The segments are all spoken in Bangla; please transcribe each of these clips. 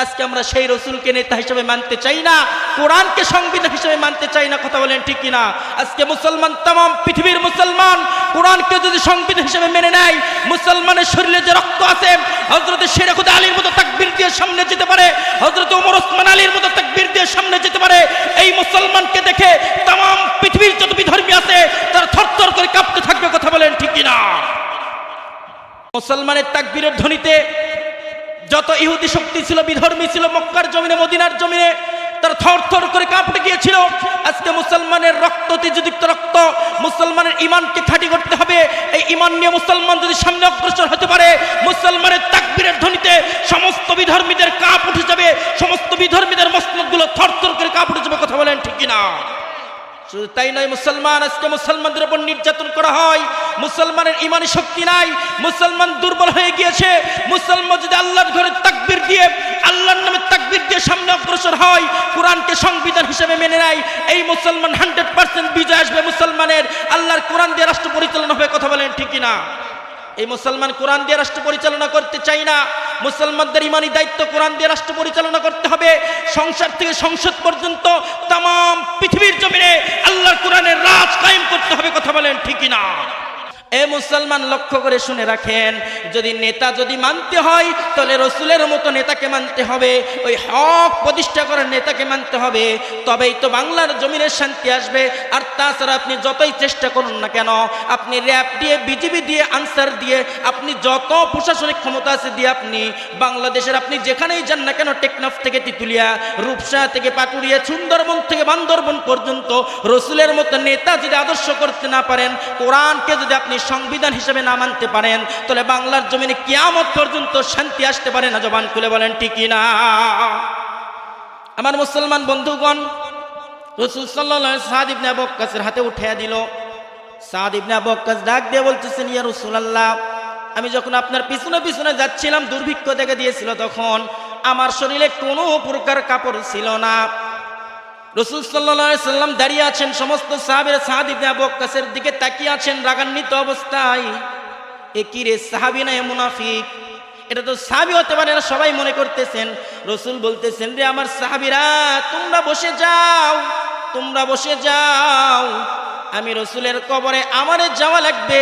আজকে আমরা সেই রসুলকে নেতা হিসেবে মানতে চাই না, কোরআনকে সংবিধান হিসেবে মানতে চাই না, কথা বলেন ঠিক কিনা? আজকে মুসলমান, তাম, পৃথিবীর মুসলমান, কোরআনকে যদি সংবিধান হিসেবে মেনে নেয়, মুসলমানের শরীরে যে রক্ত আছে হজরত শেরেখুদ আলীর মতো তাকবীর দিয়ে সামনে যেতে পারে হজরত ওমর ওসমান আলীর মতো তাকবীর দিয়ে সামনে যেতে পারে, এই মুসলমানকে দেখে তাম, পৃথিবীর যত বিধর্মী আছে, তারা থরথর করে কাঁপতে থাকবে, কথা বলেন ঠিক কিনা? মুসলমানের তাকবীরের ধ্বনিতে যত ইহুদি শক্তি ছিল, বিধর্মী ছিল, মক্কার জমিনে, মদিনার জমিনে, তারা থর থর করে কাঁপতে গিয়েছিল। আজকে মুসলমানের রক্ত তেজযুক্ত রক্ত, মুসলমানের ইমানকে খাঁটি করতে হবে। এই ইমান নিয়ে মুসলমান যদি সামনে অগ্রসর হতে পারে, মুসলমানের তাকবীরের ধ্বনিতে সমস্ত বিধর্মীদের কাঁপ উঠে যাবে, সমস্ত বিধর্মীদের মসনদগুলো থর থর করে কাঁপ উঠে যাবে, কথা বলেন ঠিক কিনা? শুধু তাই নয়, মুসলমান, আজকে মুসলমানদের উপর নির্যাতন করা হয়। মুসলমানের ইমানি শক্তি নাই। মুসলমান দুর্বল হয়ে গিয়েছে। মুসলমান যদি আল্লাহর ঘরে তাকবির দিয়ে, আল্লাহর নামে তাকবির দিয়ে সামনে অগ্রসর হয়, কোরআনকে সংবিধান হিসেবে মেনে নেয়, এই মুসলমান হান্ড্রেড পার্সেন্ট বিজয় আসবে মুসলমানের। আল্লাহর কোরআন দিয়ে রাষ্ট্র পরিচালনা হবে কথা বলেন ঠিকই না এই মুসলমান কোরআন দিয়ে রাষ্ট্র পরিচালনা করতে চাই না। মুসলমানদের ইমানি দায়িত্ব কোরআন দিয়ে রাষ্ট্র পরিচালনা করতে হবে। সংসার থেকে সংসদ পর্যন্ত তাম পৃথিবীর জমিনে আল্লাহ কোরআনের রাজ কায়েম করতে হবে, কথা বলেন ঠিকই না এ মুসলমান লক্ষ্য করে শুনে রাখেন, যদি নেতা যদি মানতে হয়, তাহলে রসুলের মতো নেতাকে মানতে হবে, ওই হক প্রতিষ্ঠা করার নেতাকে মানতে হবে, তবেই তো বাংলার জমিনের শান্তি আসবে। আর তাছাড়া আপনি যতই চেষ্টা করুন না কেন, আপনি র্যাব দিয়ে, বিজিবি দিয়ে, আনসার দিয়ে, আপনি যত প্রশাসনিক ক্ষমতা আছে দিয়ে আপনি, বাংলাদেশের আপনি যেখানেই যান না কেন, টেকনাফ থেকে তিতুলিয়া, রূপসা থেকে পাটুরিয়া সুন্দরবন থেকে বান্দরবন পর্যন্ত রসুলের মতো নেতা যদি আদর্শ করতে না পারেন, কোরআনকে যদি আপনি সংবিধান হিসেবে না মানতে পারেন, তাহলে বাংলার জমিনে কিয়ামত পর্যন্ত শান্তি আসতে পারে না, জবান খুলে বলেন ঠিকই না আমার মুসলমান বন্ধুগণ, রসুল সাল্লাহ সাদ ইবনে আবু হাতে উঠিয়ে দিল। সাদ ইবনে আবু ডাক দিয়ে বলতেছেন, ইয়া রাসূলুল্লাহ, আমি যখন আপনার পিছনে পিছনে যাচ্ছিলাম, দুর্ভিক্ষ দেখে দিয়েছিল তখন, আমার শরীরে কোনো প্রকার কাপড় ছিল না। রসুল সাল্লাম দাঁড়িয়ে আছেন, সমস্ত সাহাবের সাহাদ ইবনে আবু দিকে তাকিয়ে আছেন রাগান্বিত অবস্থায়। এ রে, সাহাবি মুনাফিক? এটা তো সাহাবি হতে পারে না সবাই মনে করতেছেন। রসুল বলতেছেন, রে আমার সাহাবিরা, তোমরা বসে যাও, তোমরা বসে যাও। আমি রসুলের কবরে, আমারে যাওয়া লাগবে,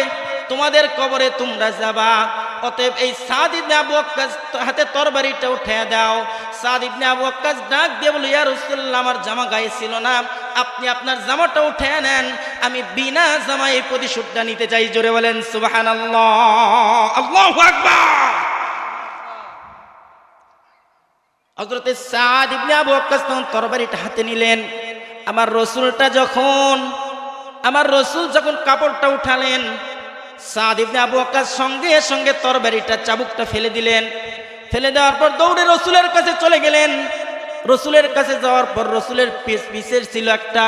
তোমাদের কবরে তোমরা যাবা। অতএব এই সাদ ওয়াক্কাস হাতে তরবারিটা উঠে দাও সাদ ইবনে আবু ওয়াক্কাস ডাক দিয়ে বলে ইয়া রাসূলুল্লাহ, আমার জামা গায়ে ছিল না। আপনি আপনার জামাটা উঠে নেন। আমি বিনা জামায় প্রতিশোধটা নিতে চাই। জোরে বলেন, সুবহানাল্লাহ। আল্লাহু আকবার। হজরতে সাদ ইবনে আবু ওয়াক্কাস তখন তরবারিটা হাতে নিলেন। আমার রসুলটা যখন, আমার রসুল যখন কাপড়টা উঠালেন, সাদ ইবনে আবু ওয়াক্কাস সঙ্গে সঙ্গে তরবারিটা চাবুকটা ফেলে দিলেন। ফেলে দেওয়ার পর দৌড়ে রসুলের কাছে চলে গেলেন। রসুলের কাছে যাওয়ার পর রসুলের পিস পিসের ছিল একটা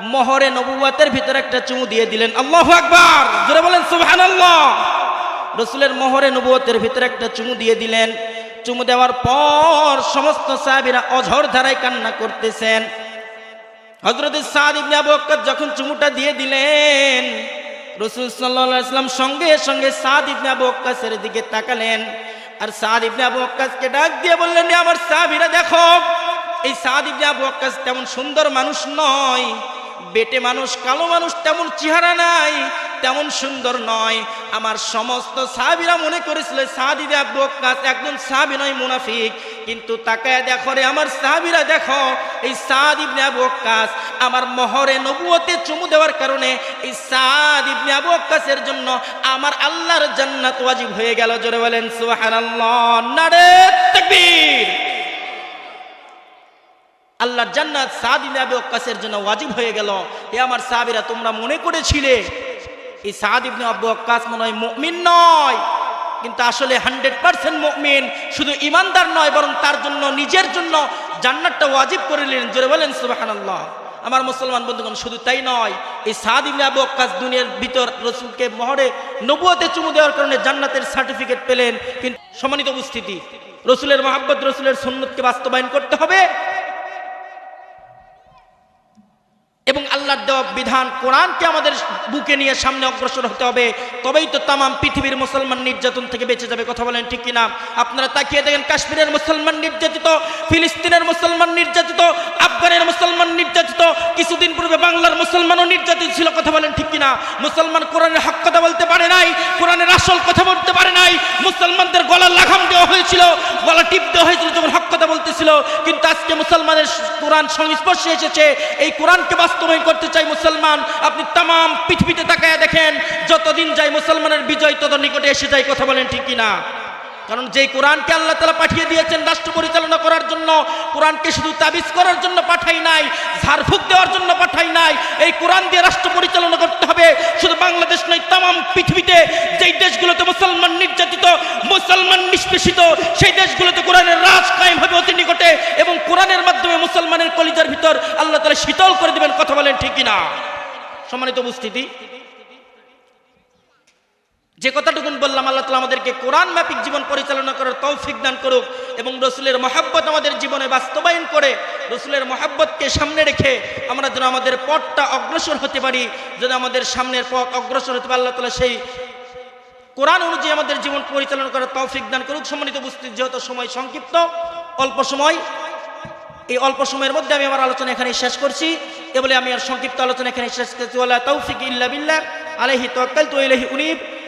মহরে নবুয়াতের ভিতরে একটা চুমু দিয়ে দিলেন, আল্লাহ আকবার! জোরে বলেন, সুবহানাল্লাহ! রসুলের মহরে নবুয়তের ভিতরে একটা চুমু দিয়ে দিলেন। চুমু দেওয়ার পর সমস্ত সাহাবীরা অঝর ধারায় কান্না করতেছেন। হজরত সাদ যখন চুমুটা দিয়ে দিলেন, রসুল সাল্লাম সঙ্গে সঙ্গে সাদ ইবনে আবু দিকে তাকালেন। আর সাদ ইবনে আবু ডাক দিয়ে বললেন, "এ আমার সাহাবীরা, দেখো, এই সাদ ইবনে আবু তেমন সুন্দর মানুষ নয়। বেটে মানুষ, কালো মানুষ তেমন চেহারা নাই। তেমন সুন্দর নয়। আমার সমস্ত সাহাবীরা মনে করেছিল সাহাদিদে আব্দু একজন সাহাবী নয়, মুনাফিক। কিন্তু তাকায় দেখো রে, আমার সাহাবীরা দেখো, এই সাদ ইবনে আবু ওয়াক্কাস আমার মহরে নবুয়তে চুমু দেওয়ার কারণে এই সাদ ইবনে আবু ওয়াক্কাসের জন্য আমার আল্লাহর জান্নাত ওয়াজিব হয়ে গেল। জোরে বলেন, সুবহানাল্লাহ নারে তাকবীর। আল্লাহর জান্নাত সাদ ইবনে আবু ওয়াক্কাসের জন্য ওয়াজিব হয়ে গেল। হে আমার সাহাবীরা, তোমরা মনে করেছিলে এই সাদ ইবনে আবু ওয়াক্কাস মনে হয় মুমিন নয়। কিন্তু আসলে হান্ড্রেড পার্সেন্ট মুমিন, শুধু ইমানদার নয়, বরং তার জন্য, নিজের জন্য জান্নাতটা ওয়াজিব করে নিলেন। জোরে বলেন, সুবহানাল্লাহ। আমার মুসলমান বন্ধুগণ, শুধু তাই নয়, এই সাদ ইবনে আবু ওয়াক্কাস দুনিয়ার ভিতর রসুলকে মহরে নবুয়তে চুমু দেওয়ার কারণে জান্নাতের সার্টিফিকেট পেলেন। কিন্তু সম্মানিত উপস্থিতি, রসুলের মহাব্বত, রসুলের সুন্নতকে বাস্তবায়ন করতে হবে এবং আল্লাহর দেওয়া বিধান কোরআনকে আমাদের বুকে নিয়ে সামনে অগ্রসর হতে হবে, তবেই তো তামাম পৃথিবীর মুসলমান নির্যাতন থেকে বেঁচে যাবে, কথা বলেন ঠিক কিনা? আপনারা তাকিয়ে দেখেন, কাশ্মীরের মুসলমান নির্যাতিত, ফিলিস্তিনের মুসলমান নির্যাতিত, আফগানের মুসলমান নির্যাতিত, কিছুদিন পূর্বে বাংলার মুসলমানও নির্যাতিত ছিল, কথা বলেন ঠিক কিনা? মুসলমান কোরআনের হক কথা বলতে পারে নাই, কোরআনের আসল কথা বলতে পারে নাই, মুসলমানদের গলা লাগাম দেওয়া হয়েছিল, গলা টিপ দেওয়া হয়েছিল, যখন হক বলতেছিল কিন্তু আজকে মুসলমানের কোরআন সংস্পর্শে এসেছে। এই কোরআনকে বাস্তবায়ন করতে চাই মুসলমান, আপনি তাম পৃথিবীতে তাকায় দেখেন, যতদিন যায় মুসলমানের বিজয় তত নিকটে এসে যায়, কথা বলেন ঠিক কিনা? কারণ যেই কোরআনকে আল্লাহ তালা পাঠিয়ে দিয়েছেন রাষ্ট্র পরিচালনা করার জন্য, কোরআনকে শুধু তাবিজ করার জন্য পাঠাই নাই, ঝাড়ফুঁক দেওয়ার জন্য পাঠাই নাই, এই কোরআন দিয়ে রাষ্ট্র পরিচালনা করতে হবে। শুধু বাংলাদেশ নয় তাম পৃথিবীতে যেই দেশগুলোতে মুসলমান নির্যাতিত, মুসলমান নিষ্পেষিত, সেই দেশগুলোতে কোরআনের রাজ কায়েম হবে অতি নিকটে এবং কোরআনের মাধ্যমে মুসলমানের কলিজার ভিতর আল্লাহ তালা শীতল করে দেবেন, কথা বলেন ঠিকই না সম্মানিত উপস্থিতি যে কথাটুকুন বললাম, আল্লাহ তালা আমাদেরকে কোরআন মাফিক জীবন পরিচালনা করার তৌফিক দান করুক এবং রসুলের মহাব্বত আমাদের জীবনে বাস্তবায়ন করে রসুলের মহাব্বতকে সামনে রেখে আমরা যেন আমাদের পথটা অগ্রসর হতে পারি, যেন আমাদের সামনের পথ অগ্রসর হতে পারে। আল্লাহ তালা সেই কোরআন অনুযায়ী আমাদের জীবন পরিচালনা করার তৌফিক দান করুক। সম্মানিত উপস্থিত, যেহেতু সময় সংক্ষিপ্ত, অল্প সময়, এই অল্প সময়ের মধ্যে আমি আমার আলোচনা এখানে শেষ করছি। এ বলে আমি আর সংক্ষিপ্ত আলোচনা এখানে শেষ করছি। তৌফিক ইল্লা বিল্লাহ, আলাইহি তাওয়াক্কালতু ইলাইহি উনীব।